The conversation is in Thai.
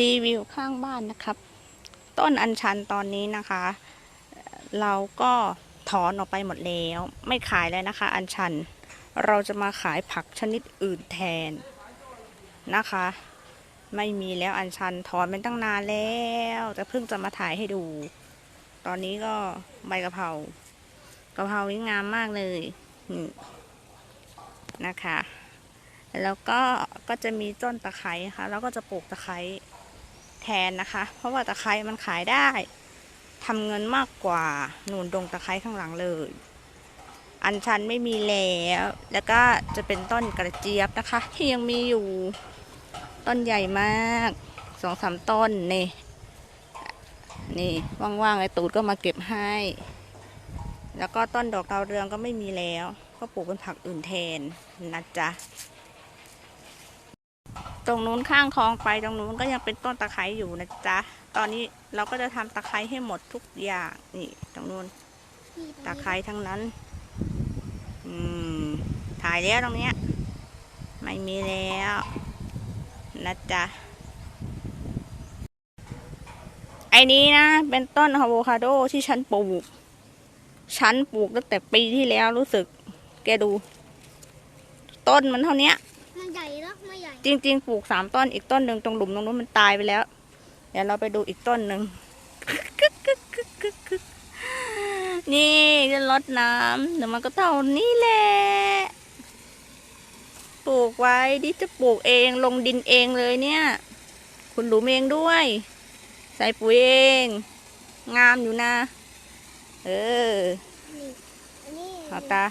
รีวิวข้างบ้านนะครับ ต้นอัญชันตอนนี้นะคะ เราก็ถอนออกไปหมดแล้ว ไม่ขายแล้วนะคะ อัญชันเราจะมาขายผักชนิดอื่นแทนนะคะ ไม่มีแล้วอัญชันถอนเป็นตั้งนานแล้ว แต่เพิ่งจะมาถ่ายให้ดู ตอนนี้ก็ใบกะเพรากะเพรานี่งามมากเลยนะคะแล้วก็ก็จะมีต้นตะไคร้ค่ะ แล้วก็จะปลูกตะไคร้ แทนนะคะ เพราะว่าตะไคร้มันขายได้ทำเงินมากกว่าหนุนดงตะไคร้ข้างหลังเลย อันชันไม่มีแล้ว แล้วก็จะเป็นต้นกระเจี๊ยบนะคะ ที่ยังมีอยู่ต้นใหญ่มากสองสามต้นนี่นี่ว่างๆไอ้ตูดก็มาเก็บให้ แล้วก็ต้นดอกดาวเรืองก็ไม่มีแล้ว ก็ปลูกเป็นผักอื่นแทนนะจ๊ะ ตรงนู้นข้างคลองไปตรงนู้นก็ยังเป็นต้นตะไคร้อยู่นะจ๊ะ ตอนนี้เราก็จะทำตะไคร้ให้หมดทุกอย่างนี่ตรงนู้นตะไคร้ทั้งนั้น อืม ถ่ายแล้วตรงเนี้ย ไม่มีแล้วนะจ๊ะ ไอ้นี้นะ เป็นต้นอะโวคาโดที่ฉันปลูก ฉันปลูกตั้งแต่ปีที่แล้วรู้สึก แกดู ต้นมันเท่าเนี้ จริง ๆ ปลูกสามต้นอีกต้นหนึ่งตรงหลุมตรงนู้นมันตายไปแล้ว เดี๋ยวเราไปดูอีกต้นหนึ่งนี่จะรดน้ำเดี๋ยวมันก็เท่านี้แหละปลูกไว้ดิจะปลูกเองลงดินเองเลยเนี่ย คุณหลุมเองด้วย ใส่ปุ๋ยเอง งามอยู่นะ เออนี่อันนี้เอาตา